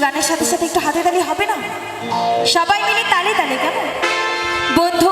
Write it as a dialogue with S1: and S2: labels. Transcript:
S1: গানের সাথে সাথে একটু হাতে তালি হবে না? সবাই মিলে তালে তালে কেমন? বন্ধু